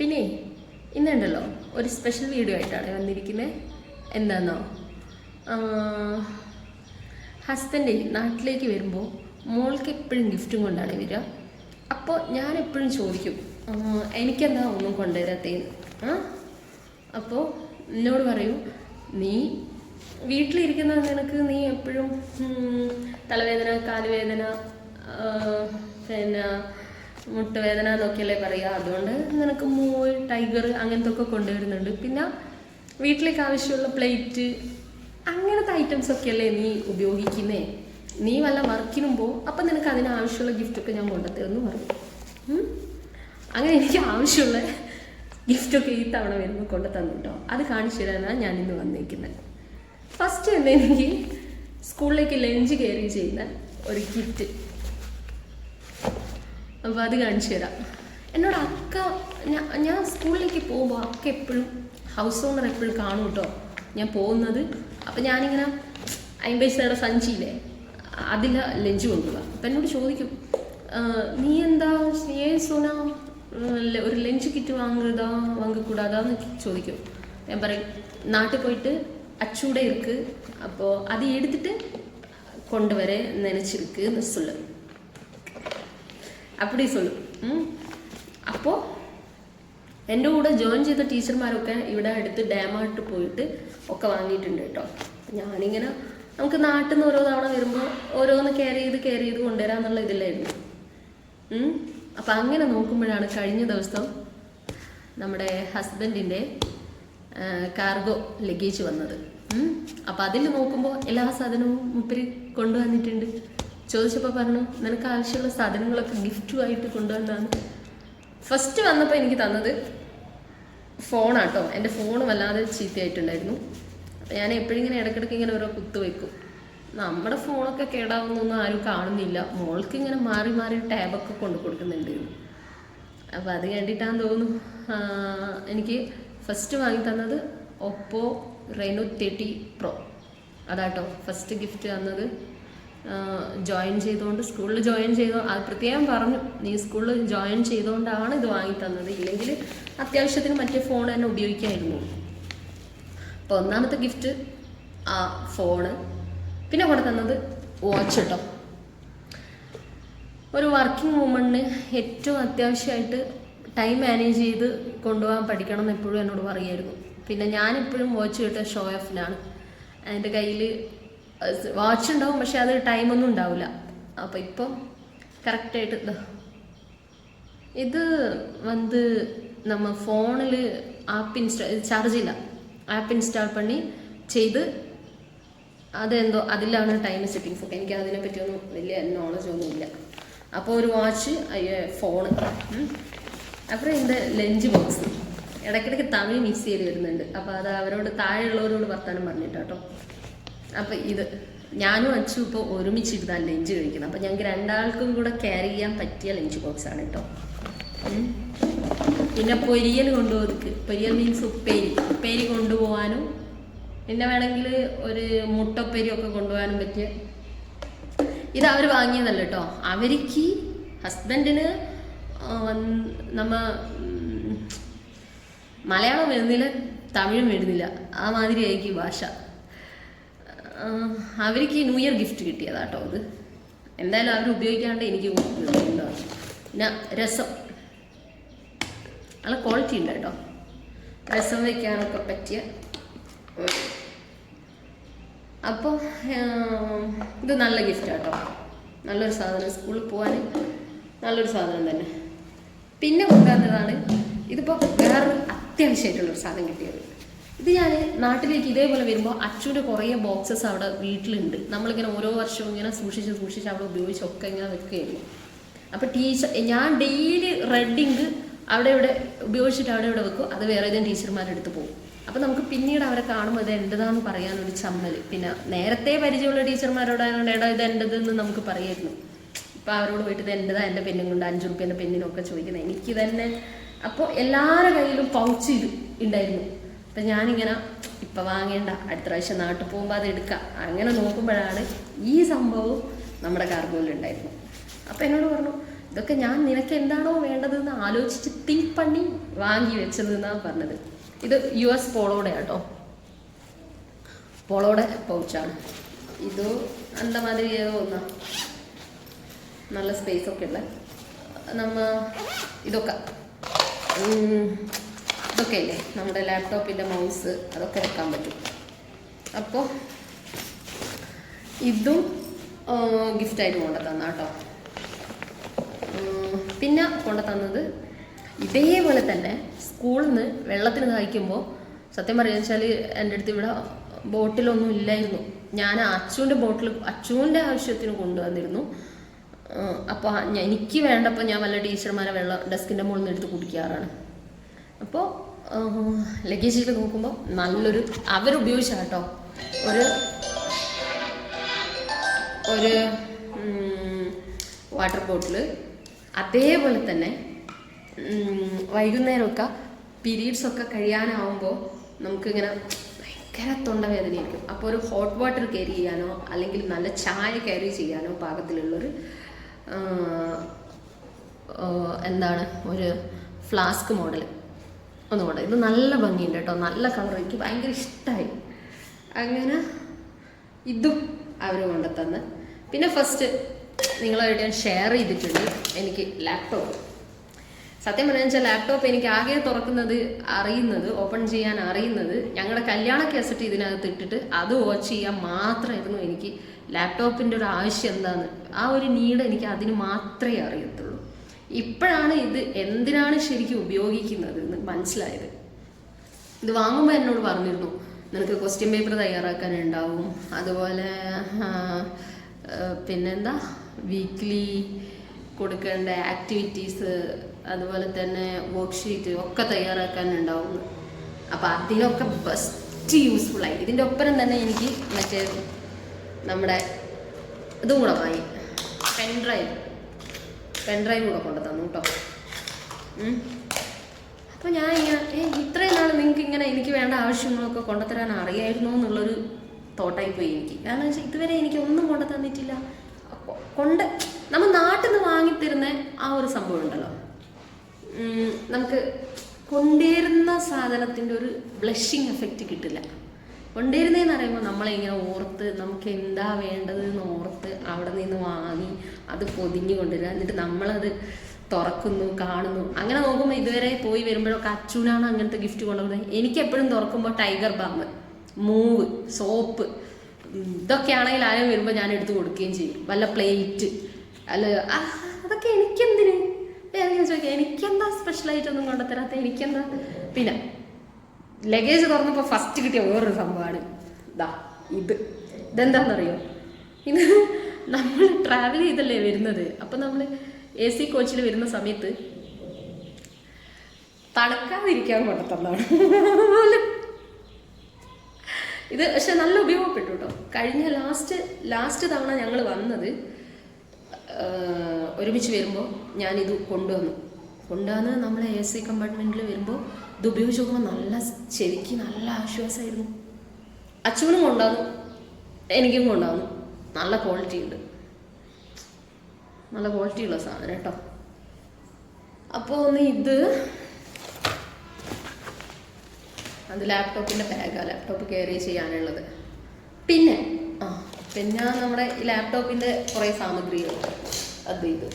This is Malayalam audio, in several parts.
പിന്നെ ഇന്നുണ്ടല്ലോ ഒരു സ്പെഷ്യൽ വീഡിയോ ആയിട്ടാണ് വന്നിരിക്കുന്നത് എന്താണെന്നോ ഹസ്ബൻഡ് നാട്ടിലേക്ക് വരുമ്പോൾ മോൾക്ക് എപ്പോഴും ഗിഫ്റ്റും കൊണ്ടാണ് വരിക. അപ്പോൾ ഞാൻ എപ്പോഴും ചോദിക്കും എനിക്കെന്താ ഒന്നും കൊണ്ടുവരാത്തേന്ന്? ആ അപ്പോൾ എന്നോട് പറയും നീ വീട്ടിലിരിക്കുന്ന നിനക്ക് നീ എപ്പോഴും തലവേദന കാലുവേദന പിന്നെ മുട്ടുവേദന എന്നൊക്കെയല്ലേ പറയുക അതുകൊണ്ട് നിനക്ക് മൂവ് ടൈഗർ അങ്ങനത്തെ ഒക്കെ കൊണ്ടുവരുന്നുണ്ട്. പിന്നെ വീട്ടിലേക്ക് ആവശ്യമുള്ള പ്ലേറ്റ് അങ്ങനത്തെ ഐറ്റംസ് ഒക്കെയല്ലേ നീ ഉപയോഗിക്കുന്നേ. നീ വല്ല വർക്കിനും പോ. അപ്പം നിനക്ക് അതിന് ആവശ്യമുള്ള ഗിഫ്റ്റൊക്കെ ഞാൻ കൊണ്ടുത്തരുമെന്ന് പറയും. ഉം. അങ്ങനെ എനിക്ക് ആവശ്യമുള്ള ഗിഫ്റ്റൊക്കെ ഈ തവണ വരുമ്പോൾ കൊണ്ടു തന്നു കേട്ടോ അത് കാണിച്ചു തരാനാണ് ഇന്ന് വന്നിരിക്കുന്നത് ഫസ്റ്റ് തന്നെ എനിക്ക് സ്കൂളിലേക്ക് ലഞ്ച് കയറി ചെയ്യുന്ന ഒരു ഗിഫ്റ്റ് അപ്പോൾ അത് കാണിച്ചു തരാം. എന്നോട് അക്ക ഞാൻ സ്കൂളിലേക്ക് പോകുമ്പോൾ അക്ക എപ്പോഴും ഹൗസ് ഓണർ എപ്പോഴും കാണും കേട്ടോ ഞാൻ പോകുന്നത് അപ്പം ഞാനിങ്ങനെ അമ്പത് സഞ്ചിയില്ലേ അതിൽ ലഞ്ച് കൊണ്ടുപോകാം അപ്പം എന്നോട് ചോദിക്കും നീ എന്താ ഏ സോന? ഒരു ലഞ്ച് കിറ്റ് വാങ്ങുതാ വാങ്ങിക്കൂടാതാന്ന് ചോദിക്കും. ഞാൻ പറയും നാട്ടിൽ പോയിട്ട് അച്ചൂടെ ഇരിക്ക്. അപ്പോൾ അത് എടുത്തിട്ട് കൊണ്ടുവരെ നനച്ചിരിക്ക് മിസ്സുള്ളത് அப்படி சொல்லு ഉം. അപ്പോൾ എൻ്റെ കൂടെ ജോയിൻ ചെയ്ത ടീച്ചർമാരൊക്കെ ഇവിടെ അടുത്ത് ഡാമായിട്ട് പോയിട്ട് ഒക്കെ വാങ്ങിയിട്ടുണ്ട് കേട്ടോ ഞാനിങ്ങനെ നമുക്ക് നാട്ടിൽ നിന്ന് ഓരോ തവണ വരുമ്പോൾ ഓരോന്ന് കെയർ ചെയ്ത് കെയർ ചെയ്ത് കൊണ്ടുവരാന്നുള്ള ഇതിലായിരുന്നു ഉം. അപ്പം അങ്ങനെ നോക്കുമ്പോഴാണ് കഴിഞ്ഞ ദിവസം നമ്മുടെ ഹസ്ബൻഡിൻ്റെ കാർഗോ ലഗേജ് വന്നത് അപ്പം അതിൽ നോക്കുമ്പോൾ എല്ലാ സാധനവും മുപ്പര് കൊണ്ടുവന്നിട്ടുണ്ട് ചോദിച്ചപ്പോൾ പറഞ്ഞു നിനക്ക് ആവശ്യമുള്ള സാധനങ്ങളൊക്കെ ഗിഫ്റ്റുമായിട്ട് കൊണ്ടുവന്നാണ്. ഫസ്റ്റ് വന്നപ്പോൾ എനിക്ക് തന്നത് ഫോണാട്ടോ എന്റെ ഫോൺ വല്ലാതെ ചീത്തയായിട്ടുണ്ടായിരുന്നു. അപ്പം ഞാൻ എപ്പോഴും ഇങ്ങനെ ഇടയ്ക്കിടയ്ക്ക് ഇങ്ങനെ ഓരോ കുത്ത് വെക്കും. നമ്മുടെ ഫോണൊക്കെ കേടാവുന്നൊന്നും ആരും കാണുന്നില്ല. മോൾക്ക് ഇങ്ങനെ മാറി മാറി ടാബൊക്കെ കൊണ്ടു കൊടുക്കുന്നുണ്ട്. അപ്പോൾ അത് കണ്ടിട്ടാന്ന് തോന്നുന്നു എനിക്ക് ഫസ്റ്റ് വാങ്ങി തന്നത് ഒപ്പോ റെനോ തേർട്ടി പ്രോ അതാട്ടോ ഫസ്റ്റ് ഗിഫ്റ്റ് തന്നത്. ജോയിൻ ചെയ്തുകൊണ്ട് സ്കൂളിൽ ജോയിൻ ചെയ്തോ അത് പ്രത്യേകം പറഞ്ഞു നീ സ്കൂളിൽ ജോയിൻ ചെയ്തുകൊണ്ടാണ് ഇത് വാങ്ങി തന്നത് ഇല്ലെങ്കിൽ അത്യാവശ്യത്തിന് മറ്റേ ഫോൺ തന്നെ ഉപയോഗിക്കായിരുന്നു. അപ്പോൾ ഒന്നാമത്തെ ഗിഫ്റ്റ് ആ ഫോണ് പിന്നെ കൂടെ തന്നത് വാച്ച് കേട്ടോ ഒരു വർക്കിംഗ് വുമണിന് ഏറ്റവും അത്യാവശ്യമായിട്ട് ടൈം മാനേജ് ചെയ്ത് കൊണ്ടുപോകാൻ പഠിക്കണം എന്ന് എപ്പോഴും എന്നോട് പറയുമായിരുന്നു പിന്നെ ഞാനെപ്പോഴും വാച്ച് കേട്ട ഷോ ഓഫിലാണ് എന്റെ കയ്യിൽ വാച്ച് ഉണ്ടാവും പക്ഷെ അത് ടൈമൊന്നും ഉണ്ടാവില്ല. അപ്പോൾ ഇപ്പം കറക്റ്റായിട്ട് ഇത് വന്ന് நம்ம ഫോണിൽ ആപ്പ് ഇൻസ്റ്റാൾ ചാർജ് ഇല്ല ആപ്പ് ഇൻസ്റ്റാൾ പണി ചെയ്ത് അതെന്തോ അതിലാണ് ടൈം സെറ്റിംഗ് ഫോൺ എനിക്ക് അതിനെ പറ്റിയൊന്നും വലിയ നോളജ് ഒന്നുമില്ല. അപ്പോൾ ഒരു വാച്ച് ഫോണ്. അപ്പുറം എന്റെ ലഞ്ച് ബോക്സ്. ഇടയ്ക്കിടയ്ക്ക് തമിഴ് മിക്സ് ചെയ്ത് വരുന്നുണ്ട്. അപ്പോൾ അത് അവരോട് താഴെയുള്ളവരോട് വർത്തമാനം പറഞ്ഞിട്ടാട്ടോ. അപ്പോൾ ഇത് ഞാനും അച്ചു ഇപ്പോൾ ഒരുമിച്ചിരുന്നാണ് ലഞ്ച് കഴിക്കുന്നത്. അപ്പോൾ ഞങ്ങൾക്ക് രണ്ടാൾക്കും കൂടെ ക്യാരി ചെയ്യാൻ പറ്റിയ ലഞ്ച് ബോക്സ് ആണ് കേട്ടോ പിന്നെ പൊരിയൽ കൊണ്ടുപോക്ക് പൊരിയൽ മീൻസ് ഉപ്പേരി. ഉപ്പേരി കൊണ്ടുപോകാനും പിന്നെ വേണമെങ്കിൽ ഒരു മുട്ടപ്പേരി ഒക്കെ കൊണ്ടുപോകാനും പറ്റിയ. ഇത് അവർ വാങ്ങിയതല്ല കേട്ടോ അവർക്ക് ഹസ്ബൻഡിന് നമ്മ മലയാളം വരുന്നില്ല തമിഴും വരുന്നില്ല ആ മാതിരി ആയിരിക്കും ഭാഷ. അവർക്ക് ന്യൂ ഇയർ ഗിഫ്റ്റ് കിട്ടിയതാട്ടോ ഇത്. എന്തായാലും അവർ ഉപയോഗിക്കാണ്ട് എനിക്ക് പിന്നെ രസം. നല്ല ക്വാളിറ്റി ഉണ്ട് കേട്ടോ. രസം വയ്ക്കാനൊക്കെ പറ്റിയ. അപ്പോൾ ഇത് നല്ല ഗിഫ്റ്റ് കേട്ടോ നല്ലൊരു സാധനം സ്കൂളിൽ പോകാൻ നല്ലൊരു സാധനം തന്നെ. പിന്നെ കൊണ്ടുവന്നതാണ് ഇതിപ്പോൾ വേറൊരു അത്യാവശ്യമായിട്ടുള്ളൊരു സാധനം കിട്ടിയത്. ഇത് ഞാൻ നാട്ടിലേക്ക് ഇതേപോലെ വരുമ്പോൾ അച്ഛന്റെ കുറേ ബോക്സസ് അവിടെ വീട്ടിലുണ്ട്. നമ്മളിങ്ങനെ ഓരോ വർഷവും ഇങ്ങനെ സൂക്ഷിച്ച് സൂക്ഷിച്ച് അവിടെ ഉപയോഗിച്ചൊക്കെ ഇങ്ങനെ വെക്കുകയായിരുന്നു അപ്പോൾ ടീച്ചർ ഞാൻ ഡെയിലി റെഡിങ് അവിടെ ഇവിടെ ഉപയോഗിച്ചിട്ട് അവിടെ ഇവിടെ വെക്കും. അത് വേറെ ഏതെങ്കിലും ടീച്ചർമാരുടെ അടുത്ത് പോകും. അപ്പോൾ നമുക്ക് പിന്നീട് അവരെ കാണുമ്പോൾ ഇത് എന്റെതാന്ന് പറയാനൊരു ചമ്മൽ പിന്നെ നേരത്തെ പരിചയമുള്ള ടീച്ചർമാരോടായതുകൊണ്ട് എടാ ഇത് എന്റെതെന്ന് നമുക്ക് പറയായിരുന്നു. ഇപ്പം അവരോട് പോയിട്ട് ഇത് എന്റെതാ എന്റെ പെന്നും കൊണ്ട് അഞ്ച് റുപ്യന്റെ പെന്നിനൊക്കെ ചോദിക്കുന്നത്. എനിക്ക് തന്നെ അപ്പോൾ എല്ലാവരുടെ കയ്യിലും പൗച്ച് ഇത് ഉണ്ടായിരുന്നു. അപ്പം ഞാനിങ്ങനെ ഇപ്പം വാങ്ങേണ്ട അടുത്ത പ്രാവശ്യം നാട്ടിൽ പോകുമ്പോൾ അത് എടുക്കാം. അങ്ങനെ നോക്കുമ്പോഴാണ് ഈ സംഭവം നമ്മുടെ കാർഗോയിലുണ്ടായിരുന്നു അപ്പം എന്നോട് പറഞ്ഞു ഇതൊക്കെ ഞാൻ നിനക്ക് എന്താണോ വേണ്ടതെന്ന് ആലോചിച്ച് തിങ്ക് പണി വാങ്ങി വെച്ചത് എന്നാണ് പറഞ്ഞത്. ഇത് യു എസ് പോളോടെ കേട്ടോ പോളോടെ പൗച്ചാണ്. ഇത് എന്താ മാതിരി ഏതോ ഒന്നാ. നല്ല സ്പേസ് ഒക്കെ ഉള്ള. നമ്മ ഇതൊക്കെ. ഇതൊക്കെ അല്ലേ നമ്മുടെ ലാപ്ടോപ്പിന്റെ മൗസ് അതൊക്കെ വെക്കാൻ പറ്റും. അപ്പോൾ ഇതും ഗിഫ്റ്റായിട്ട് കൊണ്ടു തന്ന കേട്ടോ പിന്നെ കൊണ്ടു തന്നത് ഇതേപോലെ തന്നെ സ്കൂളിൽ നിന്ന് വെള്ളത്തിന് ദാഹിക്കുമ്പോൾ സത്യം പറയുക വെച്ചാൽ എന്റെ അടുത്ത് ഇവിടെ ബോട്ടിലൊന്നും ഇല്ലായിരുന്നു. ഞാൻ അച്ചുവിന്റെ ബോട്ടിൽ അച്ചുവിന്റെ ആവശ്യത്തിന് കൊണ്ടുവന്നിരുന്നു. അപ്പോൾ എനിക്ക് വേണ്ടപ്പോൾ ഞാൻ വല്ല ടീച്ചർമാരെ വെള്ളം ഡെസ്കിന്റെ മുകളിൽ നിന്ന് എടുത്ത് കുടിക്കാറാണ്. അപ്പോൾ ലഗേജിൽ നോക്കുമ്പോൾ നല്ലൊരു അവരുപയോഗിച്ച കേട്ടോ ഒരു ഒരു വാട്ടർ ബോട്ടിൽ അതേപോലെ തന്നെ വൈകുന്നേരമൊക്കെ പീരീഡ്സ് ഒക്കെ കഴിയാനാവുമ്പോൾ നമുക്കിങ്ങനെ ഭയങ്കര തൊണ്ടവേദനയായിരിക്കും. അപ്പോൾ ഒരു ഹോട്ട് വാട്ടർ ക്യാരി ചെയ്യാനോ അല്ലെങ്കിൽ നല്ല ചായ ക്യാരി ചെയ്യാനോ പാകത്തിലുള്ളൊരു എന്താണ് ഒരു ഫ്ലാസ്ക് മോഡൽ ഒന്നുകൂടെ ഇത് നല്ല ഭംഗിയുണ്ട് കേട്ടോ. നല്ല കളർ എനിക്ക് ഭയങ്കര ഇഷ്ടമായി അങ്ങനെ ഇതും അവർ കൊണ്ടുതന്ന്. പിന്നെ ഫസ്റ്റ് നിങ്ങളായിട്ട് ഞാൻ ഷെയർ ചെയ്തിട്ടുണ്ട് എനിക്ക് ലാപ്ടോപ്പ് സത്യം പറഞ്ഞാൽ വെച്ചാൽ ലാപ്ടോപ്പ് എനിക്ക് ആകെ തുറക്കുന്നത് അറിയുന്നത് ഓപ്പൺ ചെയ്യാൻ അറിയുന്നത് ഞങ്ങളുടെ കല്യാണ കേസറ്റ് ഇതിനകത്ത് ഇട്ടിട്ട് അത് വാച്ച് ചെയ്യാൻ മാത്രമായിരുന്നു എനിക്ക് ലാപ്ടോപ്പിന്റെ ഒരു ആവശ്യം എന്താന്ന്. ആ ഒരു നീഡ് എനിക്ക് അതിന് മാത്രമേ അറിയത്തുള്ളൂ. ഇപ്പോഴാണ് ഇത് എന്തിനാണ് ശരിക്കും ഉപയോഗിക്കുന്നത് എന്ന് മനസ്സിലായത്. ഇത് വാങ്ങുമ്പോൾ എന്നോട് പറഞ്ഞിരുന്നു നിനക്ക് ക്വസ്റ്റ്യൻ പേപ്പർ തയ്യാറാക്കാനുണ്ടാവും. അതുപോലെ പിന്നെന്താ? വീക്ക്ലി കൊടുക്കേണ്ട ആക്ടിവിറ്റീസ് അതുപോലെ തന്നെ വർക്ക്ഷീറ്റ് ഒക്കെ തയ്യാറാക്കാനുണ്ടാവും. അപ്പം അതിനൊക്കെ ബെസ്റ്റ് യൂസ്ഫുൾ ആയി. ഇതിന്റെ ഒപ്പരം തന്നെ എനിക്ക് മറ്റേ നമ്മുടെ ഇതും കൂടെ വാങ്ങി. പെൻഡ്രൈവ് പെൻഡ്രൈവ് കൂടെ കൊണ്ടു തന്നു കേട്ടോ. അപ്പോൾ ഞാൻ ഇങ്ങനെ ഇത്രയും നാൾ നിങ്ങൾക്ക് ഇങ്ങനെ എനിക്ക് വേണ്ട ആവശ്യങ്ങളൊക്കെ കൊണ്ടുതരാൻ അറിയായിരുന്നു എന്നുള്ളൊരു തോട്ടായി പോയി എനിക്ക്. കാരണം വെച്ചാൽ ഇതുവരെ എനിക്ക് ഒന്നും കൊണ്ടു തന്നിട്ടില്ല. കൊണ്ട് നമ്മൾ നാട്ടിൽ നിന്ന് വാങ്ങിത്തരുന്ന ആ ഒരു സംഭവം ഉണ്ടല്ലോ. നമുക്ക് കൊണ്ടുവരുന്ന സാധനത്തിന്റെ ഒരു ബ്ലഷിങ് എഫക്റ്റ് കിട്ടില്ല. കൊണ്ടുവരുന്നതെന്ന് പറയുമ്പോൾ നമ്മളിങ്ങനെ ഓർത്ത് നമുക്ക് എന്താ വേണ്ടത് എന്ന് ഓർത്ത് അവിടെ നിന്ന് വാങ്ങി അത് പൊതിഞ്ഞ് കൊണ്ടുവരിക. എന്നിട്ട് നമ്മളത് തുറക്കുന്നു കാണുന്നു. അങ്ങനെ നോക്കുമ്പോൾ ഇതുവരെ പോയി വരുമ്പോഴൊക്കെ അച്ഛനാണ് അങ്ങനത്തെ ഗിഫ്റ്റ് കൊണ്ടുവരുന്നത്. എനിക്ക് എപ്പോഴും തുറക്കുമ്പോൾ ടൈഗർ ബാം മൂവ് സോപ്പ് ഇതൊക്കെ ആണെങ്കിൽ ആരും വരുമ്പോൾ ഞാൻ എടുത്ത് കൊടുക്കുകയും ചെയ്യും. വല്ല പ്ലേറ്റ് അല്ല അതൊക്കെ എനിക്കെന്തിന്? ചോദിക്കാം. എനിക്കെന്താ സ്പെഷ്യലായിട്ടൊന്നും കൊണ്ടുത്തരാത്ത എനിക്കെന്താ? പിന്നെ ലഗേജ് തുറന്നപ്പോൾ ഫസ്റ്റ് കിട്ടിയ വേറൊരു സംഭവമാണ് ഇതാ ഇത്. ഇതെന്താണെന്നറിയോ ഇത് നമ്മൾ ട്രാവൽ ചെയ്തല്ലേ വരുന്നത്? അപ്പം നമ്മൾ എ സി കോച്ചിൽ വരുന്ന സമയത്ത് തണുക്കാതിരിക്കാൻ കൊണ്ടത്തന്നാണ്. ഇത് പക്ഷെ നല്ല ഉപയോഗപ്പെട്ടു കേട്ടോ കഴിഞ്ഞ ലാസ്റ്റ് ലാസ്റ്റ് തവണ ഞങ്ങൾ വന്നത് ഒരുമിച്ച് വരുമ്പോൾ ഞാനിത് കൊണ്ടുവന്നു. കൊണ്ടുവന്ന് നമ്മൾ എ സി കമ്പാർട്ട്മെന്റിൽ വരുമ്പോൾ ഇത് ഉപയോഗിച്ച് നോക്കുമ്പോൾ നല്ല ചെവിക്ക് നല്ല ആശ്വാസമായിരുന്നു അച്ഛനും കൊണ്ടാകുന്നു എനിക്കും കൊണ്ടാകുന്നു നല്ല ക്വാളിറ്റി ഉണ്ട്. നല്ല ക്വാളിറ്റി ഉള്ള സാധനം കേട്ടോ. അപ്പോൾ ഒന്ന് ഇത്. അത് ലാപ്ടോപ്പിന്റെ ബാഗാണ് ലാപ്ടോപ്പ് കയറി ചെയ്യാനുള്ളത്. പിന്നെ ആ പിന്നെ നമ്മുടെ ഈ ലാപ്ടോപ്പിന്റെ കുറേ സാമഗ്രികൾ. അത് ഇത്.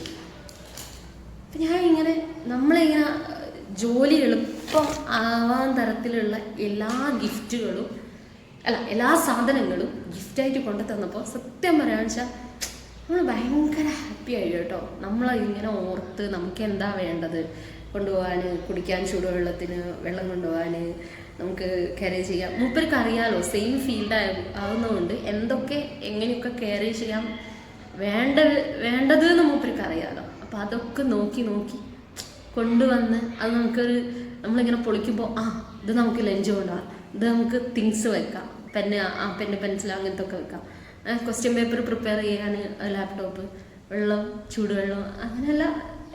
ഞാൻ ഇങ്ങനെ നമ്മളിങ്ങനെ ജോലി എളുപ്പം ആവാൻ തരത്തിലുള്ള എല്ലാ ഗിഫ്റ്റുകളും അല്ല എല്ലാ സാധനങ്ങളും ഗിഫ്റ്റായിട്ട് കൊണ്ടു തന്നപ്പോൾ സത്യം പറയാന്ന് വെച്ചാൽ നമ്മൾ ഭയങ്കര ഹാപ്പി ആയി കേട്ടോ. നമ്മൾ ഇങ്ങനെ ഓർത്ത് നമുക്ക് എന്താ വേണ്ടത്? കൊണ്ടുപോകാൻ കുടിക്കാൻ ചൂടുവെള്ളത്തിന് വെള്ളം കൊണ്ടുപോകാൻ നമുക്ക് ക്യാരി ചെയ്യാം. മൂപ്പർക്ക് അറിയാലോ സെയിം ഫീൽഡ് ആവുന്നതുകൊണ്ട് എന്തൊക്കെ എങ്ങനെയൊക്കെ ക്യാരി ചെയ്യാം വേണ്ട വേണ്ടത് എന്ന് മൂപ്പർക്ക് അറിയാലോ. അപ്പം അതൊക്കെ നോക്കി നോക്കി കൊണ്ടുവന്ന് അത് നമുക്കൊരു നമ്മളിങ്ങനെ പൊളിക്കുമ്പോൾ ആ ഇത് നമുക്ക് ലഞ്ച് കൊണ്ടുപോകാം ഇത് നമുക്ക് തിങ്സ് വെക്കാം. പെന്ന് ആ പെന്ന് പെൻസിൽ അങ്ങനത്തെ ഒക്കെ വെക്കാം ക്വസ്റ്റ്യൻ പേപ്പർ പ്രിപ്പയർ ചെയ്യാൻ ലാപ്ടോപ്പ് വെള്ളം ചൂടുവെള്ളം അങ്ങനെയല്ല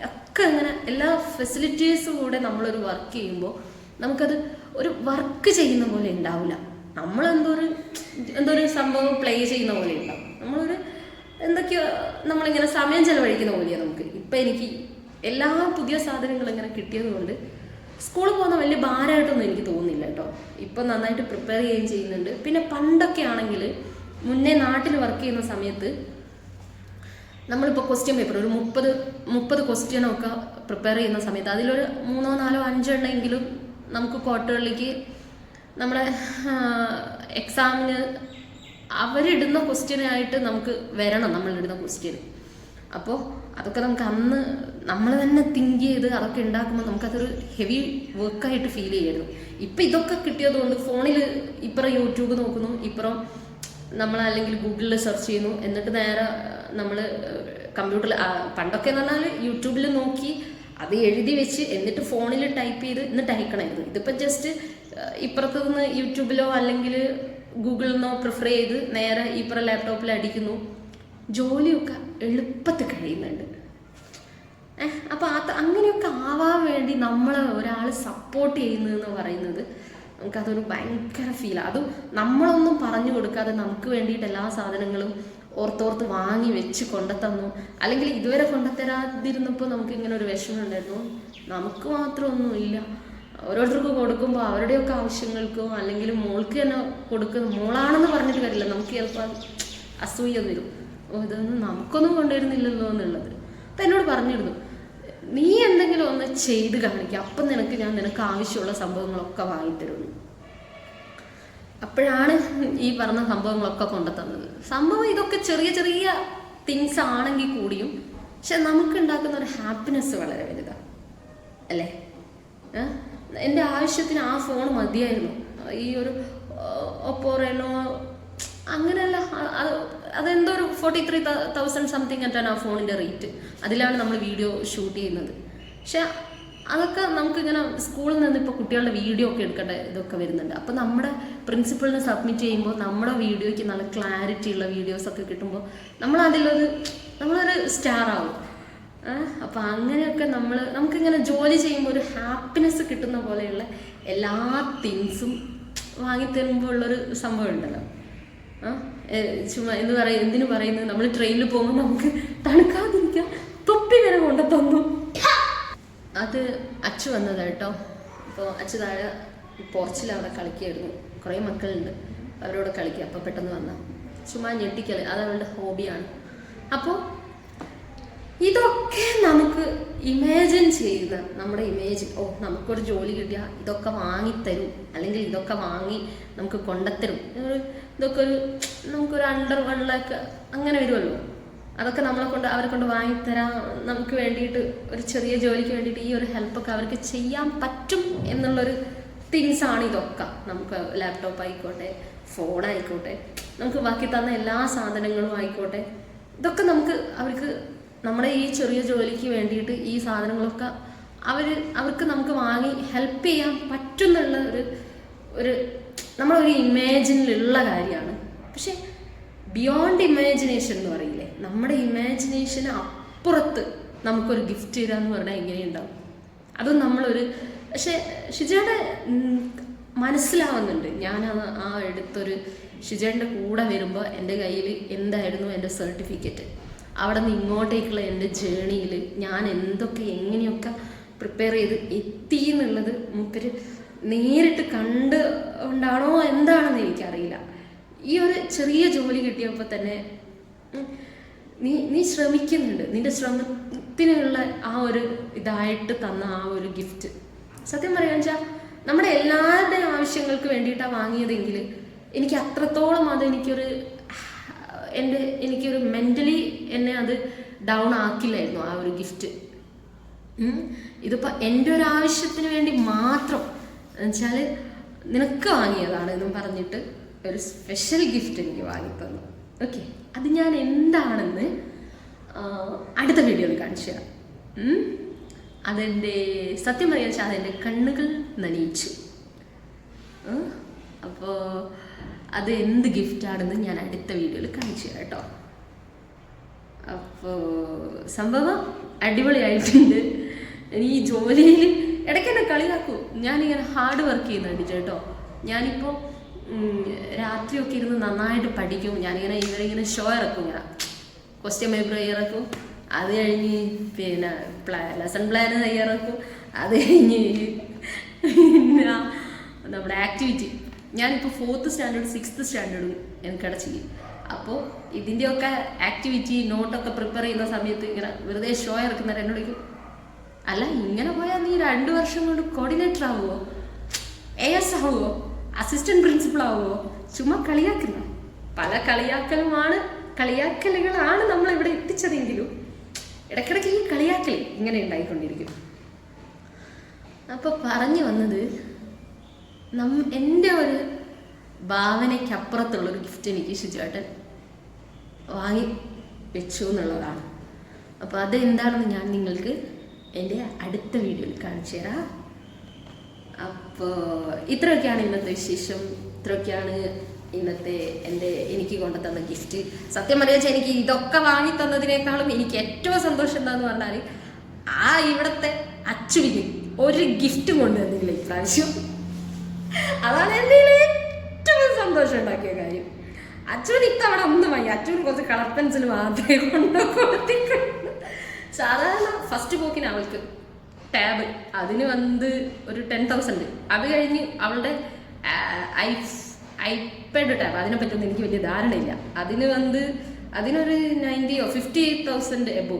ഒക്കെ അങ്ങനെ എല്ലാ ഫെസിലിറ്റീസും കൂടെ നമ്മളൊരു വർക്ക് ചെയ്യുമ്പോൾ നമുക്കത് ഒരു വർക്ക് ചെയ്യുന്ന പോലെ ഉണ്ടാവില്ല നമ്മളെന്തോ ഒരു എന്തോ ഒരു സംഭവം പ്ലേ ചെയ്യുന്ന പോലെ ഉണ്ടാവും. നമ്മളൊരു എന്തൊക്കെയോ നമ്മളിങ്ങനെ സമയം ചെലവഴിക്കുന്ന പോലെയാണ് നമുക്ക്. ഇപ്പം എനിക്ക് എല്ലാ പുതിയ സാധനങ്ങളും ഇങ്ങനെ കിട്ടിയത് കൊണ്ട് സ്കൂളിൽ പോകുന്ന വലിയ ഭാരമായിട്ടൊന്നും എനിക്ക് തോന്നുന്നില്ല കേട്ടോ. ഇപ്പം നന്നായിട്ട് പ്രിപ്പയർ ചെയ്യുകയും ചെയ്യുന്നുണ്ട്. പിന്നെ പണ്ടൊക്കെ ആണെങ്കിൽ മുന്നേ നാട്ടിൽ വർക്ക് ചെയ്യുന്ന സമയത്ത് നമ്മളിപ്പോൾ ക്വസ്റ്റ്യൻ പേപ്പർ ഒരു മുപ്പത് മുപ്പത് ക്വസ്റ്റ്യനൊക്കെ പ്രിപ്പയർ ചെയ്യുന്ന സമയത്ത് അതിലൊരു മൂന്നോ നാലോ അഞ്ചോ എണ്ണമെങ്കിലും നമുക്ക് ക്വാർട്ടറിലേക്ക് നമ്മുടെ എക്സാമിന് അവരിടുന്ന ക്വസ്റ്റ്യനായിട്ട് നമുക്ക് വരണം നമ്മളിടുന്ന ക്വസ്റ്റ്യൻ അപ്പോൾ അതൊക്കെ നമുക്ക് അന്ന് നമ്മൾ തന്നെ തിങ്ക് ചെയ്ത് അതൊക്കെ ഉണ്ടാക്കുമ്പോൾ നമുക്കതൊരു ഹെവി വർക്കായിട്ട് ഫീൽ ചെയ്യായിരുന്നു. ഇപ്പം ഇതൊക്കെ കിട്ടിയതുകൊണ്ട് ഫോണിൽ ഇപ്പുറം യൂട്യൂബ് നോക്കുന്നു ഇപ്പുറം നമ്മൾ അല്ലെങ്കിൽ ഗൂഗിളിൽ സെർച്ച് ചെയ്യുന്നു എന്നിട്ട് നേരെ നമ്മൾ കമ്പ്യൂട്ടറിൽ പണ്ടൊക്കെ എന്ന് പറഞ്ഞാൽ യൂട്യൂബിൽ നോക്കി അത് എഴുതി വെച്ച് എന്നിട്ട് ഫോണിൽ ടൈപ്പ് ചെയ്ത് എന്നിട്ട് അയക്കണമായിരുന്നു ഇതിപ്പോൾ ജസ്റ്റ് ഇപ്പുറത്ത് നിന്ന് യൂട്യൂബിലോ അല്ലെങ്കിൽ ഗൂഗിളിൽ നിന്നോ പ്രിഫർ ചെയ്ത് നേരെ ഇപ്പുറം ലാപ്ടോപ്പിൽ അടിക്കുന്നു. ജോലിയൊക്കെ എളുപ്പത്തിൽ കഴിയുന്നുണ്ട്. അപ്പോൾ അത് അങ്ങനെയൊക്കെ ആവാൻ വേണ്ടി നമ്മൾ ഒരാൾ സപ്പോർട്ട് ചെയ്യുന്നതെന്ന് പറയുന്നത് നമുക്കതൊരു ഭയങ്കര ഫീലാണ് അതും നമ്മളൊന്നും പറഞ്ഞു കൊടുക്കാതെ നമുക്ക് വേണ്ടിയിട്ട് എല്ലാ സാധനങ്ങളും ഓർത്തോർത്ത് വാങ്ങി വെച്ച് കൊണ്ടുത്തന്നു അല്ലെങ്കിൽ ഇതുവരെ കൊണ്ടുത്തരാതിരുന്നപ്പോൾ നമുക്ക് ഇങ്ങനെ ഒരു വിഷമം ഉണ്ടായിരുന്നു. നമുക്ക് മാത്രമൊന്നും ഇല്ല. ഓരോരുത്തർക്ക് കൊടുക്കുമ്പോൾ അവരുടെയൊക്കെ ആവശ്യങ്ങൾക്കോ അല്ലെങ്കിൽ മോൾക്ക് തന്നെ കൊടുക്കുന്ന മോളാണെന്ന് പറഞ്ഞിട്ട് വരില്ല നമുക്ക് ചിലപ്പോൾ അസൂയ വരും. ഇതൊന്നും നമുക്കൊന്നും കൊണ്ടുവരുന്നില്ലല്ലോ എന്നുള്ളത്. അപ്പം എന്നോട് പറഞ്ഞിരുന്നു നീ എന്തെങ്കിലും ഒന്ന് ചെയ്ത് കാണിക്കുക അപ്പം നിനക്ക് ഞാൻ നിനക്ക് ആവശ്യമുള്ള സംഭവങ്ങളൊക്കെ വാങ്ങിത്തരുന്നു അപ്പോഴാണ് ഈ പറഞ്ഞ സംഭവങ്ങളൊക്കെ കൊണ്ടുതന്നത് സംഭവം ഇതൊക്കെ ചെറിയ ചെറിയ തിങ്സ് ആണെങ്കിൽ കൂടിയും പക്ഷെ നമുക്ക് ഉണ്ടാക്കുന്ന ഒരു ഹാപ്പിനെസ് വളരെ വലുതാണ് അല്ലേ? എന്റെ ആവശ്യത്തിന് ആ ഫോൺ മതിയായിരുന്നു. ഈ ഒരു ഒപ്പോ റെനോ അങ്ങനെയല്ല അത് അതെന്തോ ഒരു ഫോർട്ടി ത്രീ തൗസൻഡ് സംതിങ് ആയിട്ടാണ് ആ ഫോണിന്റെ റേറ്റ് അതിലാണ് നമ്മൾ വീഡിയോ ഷൂട്ട് ചെയ്യുന്നത്. പക്ഷെ അതൊക്കെ നമുക്കിങ്ങനെ സ്കൂളിൽ നിന്ന് ഇപ്പോൾ കുട്ടികളുടെ വീഡിയോ ഒക്കെ എടുക്കേണ്ട ഇതൊക്കെ വരുന്നുണ്ട്. അപ്പോൾ നമ്മുടെ പ്രിൻസിപ്പളിന് സബ്മിറ്റ് ചെയ്യുമ്പോൾ നമ്മുടെ വീഡിയോയ്ക്ക് നല്ല ക്ലാരിറ്റി ഉള്ള വീഡിയോസ് ഒക്കെ കിട്ടുമ്പോൾ നമ്മൾ അതിലൊരു നമ്മളൊരു സ്റ്റാർ ആവും. അപ്പോൾ അങ്ങനെയൊക്കെ നമ്മൾ നമുക്കിങ്ങനെ ജോലി ചെയ്യുമ്പോൾ ഒരു ഹാപ്പിനെസ് കിട്ടുന്ന പോലെയുള്ള എല്ലാ തിങ്സും വാങ്ങിത്തരുമ്പോൾ ഉള്ളൊരു സംഭവം ഉണ്ടല്ലോ. ചുമ്മാ എന്ന് പറയും എന്തിനു പറയുന്നത്? നമ്മൾ ട്രെയിനിൽ പോകുമ്പോൾ നമുക്ക് തണുക്കാതിരിക്കാം. തൊപ്പി വരെ കൊണ്ട തന്നു. അത് അച്ചു വന്നതാ കേട്ടോ. അപ്പോൾ അച്ചു താഴെ പോർച്ചിൽ അവിടെ കളിക്കുകയായിരുന്നു കുറേ മക്കളുണ്ട്. അവരോട് കളിക്കുക അപ്പോൾ പെട്ടെന്ന് വന്ന. ചുമ്മാ ഞെട്ടിക്കൽ അത് അവളുടെ ഹോബിയാണ് അപ്പോൾ ഇതൊക്കെ നമുക്ക് ഇമാജിൻ ചെയ്യുന്ന നമ്മുടെ ഇമേജിൻ ഓ നമുക്കൊരു ജോലി കിട്ടിയാൽ ഇതൊക്കെ വാങ്ങിത്തരും. അല്ലെങ്കിൽ ഇതൊക്കെ വാങ്ങി നമുക്ക് കൊണ്ടത്തരും. ഇതൊക്കെ ഒരു നമുക്കൊരു അണ്ടർ വണ്ണിലൊക്കെ അങ്ങനെ വരുമല്ലോ. അതൊക്കെ നമ്മളെ കൊണ്ട് അവരെ കൊണ്ട് വാങ്ങി തരാം നമുക്ക് വേണ്ടിയിട്ട് ഒരു ചെറിയ ജോലിക്ക് വേണ്ടിയിട്ട് ഈ ഒരു ഹെൽപ്പൊക്കെ അവർക്ക് ചെയ്യാൻ പറ്റും എന്നുള്ളൊരു തിങ്സ് ആണ് ഇതൊക്കെ. നമുക്ക് ലാപ്ടോപ്പ് ആയിക്കോട്ടെ ഫോൺ ആയിക്കോട്ടെ നമുക്ക് ബാക്കി തന്ന എല്ലാ സാധനങ്ങളും ആയിക്കോട്ടെ. ഇതൊക്കെ നമുക്ക് അവർക്ക് നമ്മുടെ ഈ ചെറിയ ജോലിക്ക് വേണ്ടിയിട്ട് ഈ സാധനങ്ങളൊക്കെ അവർ അവർക്ക് നമുക്ക് വാങ്ങി ഹെൽപ്പ് ചെയ്യാൻ പറ്റുന്നുള്ള ഒരു ഒരു നമ്മളൊരു ഇമാജിനിലുള്ള കാര്യമാണ്. പക്ഷെ ബിയോണ്ട് ഇമാജിനേഷൻ എന്ന് പറയില്ലേ നമ്മുടെ ഇമാജിനേഷന് അപ്പുറത്ത് നമുക്കൊരു ഗിഫ്റ്റ് ചെയ്താന്ന് പറഞ്ഞാൽ എങ്ങനെയുണ്ടാവും? അതും നമ്മളൊരു പക്ഷെ ഷിജയുടെ മനസ്സിലാവുന്നുണ്ട്. ഞാൻ ആ എടുത്തൊരു ഷിജയുടെ കൂടെ വരുമ്പോൾ എന്റെ കയ്യിൽ എന്തായിരുന്നു എന്റെ സർട്ടിഫിക്കറ്റ് അവിടെ നിന്ന് ഇങ്ങോട്ടേക്കുള്ള എന്റെ ജേണിയിൽ ഞാൻ എന്തൊക്കെ എങ്ങനെയൊക്കെ പ്രിപ്പയർ ചെയ്ത് എത്തി എന്നുള്ളത് മൂപ്പര് നേരിട്ട് കണ്ട് കൊണ്ടാണോ എന്താണെന്ന് എനിക്കറിയില്ല. ഈ ഒരു ചെറിയ ജോലി കിട്ടിയപ്പോൾ തന്നെ നീ നീ ശ്രമിക്കുന്നുണ്ട്. നിന്റെ ശ്രമത്തിനുള്ള ആ ഒരു ഇതായിട്ട് തന്ന ആ ഒരു ഗിഫ്റ്റ് സത്യം പറയാന്ന് വെച്ചാൽ നമ്മുടെ എല്ലാവരുടെയും ആവശ്യങ്ങൾക്ക് വേണ്ടിയിട്ടാണ് വാങ്ങിയതെങ്കിൽ എനിക്ക് അത്രത്തോളം അത് എനിക്കൊരു എന്റെ എനിക്കൊരു മെന്റലി എന്നെ അത് ഡൗൺ ആക്കില്ലായിരുന്നു ആ ഒരു ഗിഫ്റ്റ് ഇതിപ്പോൾ എന്റെ ഒരു ആവശ്യത്തിന് വേണ്ടി മാത്രം എന്നുവെച്ചാൽ നിനക്ക് വാങ്ങിയതാണ് എന്നും പറഞ്ഞിട്ട് ഒരു സ്പെഷ്യൽ ഗിഫ്റ്റ് എനിക്ക് വാങ്ങി തന്നു ഓക്കെ അത് ഞാൻ എന്താണെന്ന് അടുത്ത വീഡിയോയിൽ കാണിച്ചു തരാം? അതെന്റെ സത്യം പറയാൻ വെച്ചാൽ അതെന്റെ കണ്ണുകൾ നനയിച്ചു. അപ്പോൾ അത് എന്ത് ഗിഫ്റ്റാണെന്ന് ഞാൻ അടുത്ത വീഡിയോയിൽ കാണിച്ചു തരാം കേട്ടോ. അപ്പോൾ സംഭവം അടിപൊളിയായിട്ടുണ്ട്. ഈ ജോലിയിൽ ഇടയ്ക്ക് എന്നെ കളിയാക്കൂ. ഞാനിങ്ങനെ ഹാർഡ് വർക്ക് ചെയ്യുന്നുണ്ട് കേട്ടോ ഞാനിപ്പോൾ രാത്രിയൊക്കെ ഇരുന്ന് നന്നായിട്ട് പഠിക്കും. ഞാനിങ്ങനെ ഇവരിങ്ങനെ ഷോ ഇറക്കും. ഇങ്ങനെ ക്വസ്റ്റ്യൻ പേപ്പർ തയ്യാറാക്കും അത് കഴിഞ്ഞ് പിന്നെ പ്ലാ ലെസൺ പ്ലാൻ തയ്യാറാക്കും അത് കഴിഞ്ഞ് പിന്നെ നമ്മുടെ ആക്ടിവിറ്റി ഞാനിപ്പോൾ ഫോർത്ത് സ്റ്റാൻഡേർഡ് സിക്സ്ത് സ്റ്റാൻഡേർഡും എനിക്ക് ചെയ്യും. അപ്പോൾ ഇതിന്റെയൊക്കെ ആക്ടിവിറ്റി നോട്ടൊക്കെ പ്രിപ്പയർ ചെയ്യുന്ന സമയത്ത് ഇങ്ങനെ വെറുതെ ഷോ ചോദിക്കും അല്ല ഇങ്ങനെ പോയാൽ നീ രണ്ട് വർഷം കൊണ്ട് കോർഡിനേറ്റർ ആവുമോ എ എസ് ആവുമോ അസിസ്റ്റന്റ് പ്രിൻസിപ്പൾ ആവുമോ ചുമ്മാ കളിയാക്കുന്ന? പല കളിയാക്കലുമാണ് കളിയാക്കലുകളാണ് നമ്മൾ ഇവിടെ എത്തിച്ചതെങ്കിലും ഇടയ്ക്കിടയ്ക്ക് ഈ കളിയാക്കൽ ഇങ്ങനെ ഉണ്ടായിക്കൊണ്ടിരിക്കും അപ്പോൾ പറഞ്ഞു വന്നത് നം എന്റെ ഒരു ഭാവനയ്ക്കപ്പുറത്തുള്ളൊരു ഗിഫ്റ്റ് എനിക്ക് ഷിജുവേട്ടൻ വാങ്ങി വെച്ചു എന്നുള്ളതാണ്. അപ്പോൾ അത് എന്താണെന്ന് ഞാൻ നിങ്ങൾക്ക് എന്റെ അടുത്ത വീഡിയോയിൽ കാണിച്ചു തരാം. അപ്പോൾ ഇത്രയൊക്കെയാണ് ഇന്നത്തെ വിശേഷം. ഇത്രയൊക്കെയാണ് ഇന്നത്തെ എന്റെ എനിക്ക് കൊണ്ടുതന്ന ഗിഫ്റ്റ് സത്യം പറയാച്ച എനിക്ക് ഇതൊക്കെ വാങ്ങി തന്നതിനേക്കാളും എനിക്ക് ഏറ്റവും സന്തോഷം എന്താന്ന് പറഞ്ഞാൽ ആ ഇവിടുത്തെ അച്ചുവിന് ഒരു ഗിഫ്റ്റ് കൊണ്ടുവന്നില്ല ഇപ്രാവശ്യം. അതാണ് എന്റെ ഏറ്റവും സന്തോഷം ഉണ്ടാക്കിയ കാര്യം. അച്ഛൻ ഇത്തവണ ഒന്നും വയ്യ അച്ഛൻ കുറച്ച് കളർ പെൻസിൽ മാത്രമേ കൊണ്ടു കൊടുത്തിട്ടുള്ളൂ സാധാരണ ഫസ്റ്റ് പോക്കിന് അവൾക്ക് ടാബ് അതിന് വന്ന് ഒരു ടെൻ തൗസൻഡ് അത് കഴിഞ്ഞ് അവളുടെ ഐ ഐപാഡ് ടാബ് അതിനെ പറ്റൊന്നും എനിക്ക് വലിയ ധാരണയില്ല. അതിന് വന്ന് അതിനൊരു നയന്റിയോ fifty eight thousand above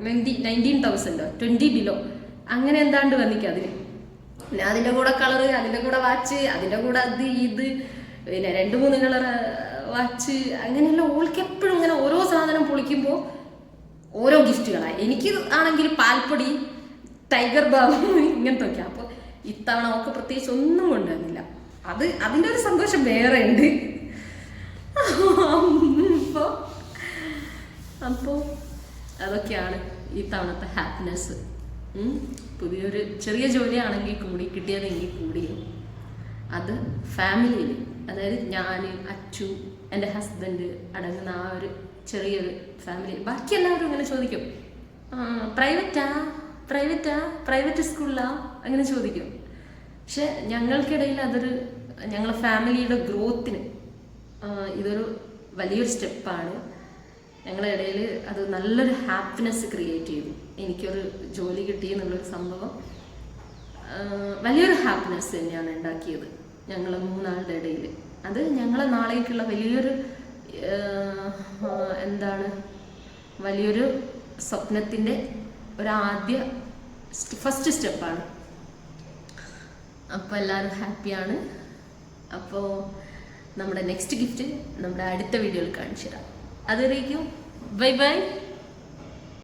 ninety nineteen തൗസൻഡോ twenty below അങ്ങനെ എന്താണ്ട് വന്നിക്കുക അതിന്. പിന്നെ അതിന്റെ കൂടെ കളറ് അതിന്റെ കൂടെ വാച്ച് അതിന്റെ കൂടെ അത് ഇത് പിന്നെ രണ്ട് മൂന്ന് കളർ വാച്ച് അങ്ങനെയുള്ള ഓൾക്ക് എപ്പോഴും ഇങ്ങനെ ഓരോ സാധനം പൊളിക്കുമ്പോൾ ഓരോ ഗിഫ്റ്റുകളായി. എനിക്ക് ആണെങ്കിൽ പാൽപ്പൊടി ടൈഗർ ബാബു ഇങ്ങനത്തെ ഒക്കെ അപ്പോൾ ഇത്തവണ ഒക്കെ പ്രത്യേകിച്ച് ഒന്നും കൊണ്ടുവന്നില്ല. അത് അതിന്റെ ഒരു സന്തോഷം വേറെ ഉണ്ട്. അപ്പോ അപ്പോൾ അതൊക്കെയാണ് ഈ തവണത്തെ ഹാപ്പിനെസ് പുതിയൊരു ചെറിയ ജോലിയാണെങ്കിൽ കൂടി കിട്ടിയതെങ്കിൽ കൂടിയും അത് ഫാമിലിയിൽ അതായത് ഞാൻ അച്ചു എന്റെ ഹസ്ബൻഡ് അടങ്ങുന്ന ആ ഒരു ചെറിയൊരു ഫാമിലി ബാക്കി എല്ലാവരും ഇങ്ങനെ ചോദിക്കും. പ്രൈവറ്റാ പ്രൈവറ്റാ പ്രൈവറ്റ് സ്കൂളിലാ അങ്ങനെ ചോദിക്കും. പക്ഷെ ഞങ്ങൾക്കിടയിൽ അതൊരു ഞങ്ങളെ ഫാമിലിയുടെ ഗ്രോത്തിന് ഇതൊരു വലിയൊരു സ്റ്റെപ്പാണ് ഞങ്ങളുടെ ഇടയിൽ അത് നല്ലൊരു ഹാപ്പിനെസ് ക്രിയേറ്റ് ചെയ്തു. എനിക്കൊരു ജോലി കിട്ടി എന്നുള്ളൊരു സംഭവം. വലിയൊരു ഹാപ്പിനെസ് തന്നെയാണ് ഉണ്ടാക്കിയത് ഞങ്ങൾ മൂന്നാളുടെ ഇടയിൽ. അത് ഞങ്ങളെ നാളേക്കുള്ള വലിയൊരു എന്താണ്? വലിയൊരു സ്വപ്നത്തിന്റെ ഒരാദ്യ ഫസ്റ്റ് സ്റ്റെപ്പാണ്. അപ്പോൾ എല്ലാവരും ഹാപ്പിയാണ്. അപ്പോൾ നമ്മുടെ നെക്സ്റ്റ് ഗിഫ്റ്റ് നമ്മുടെ അടുത്ത വീഡിയോയിൽ കാണിച്ചു തരാം അതുവരേക്കും ബൈ ബൈ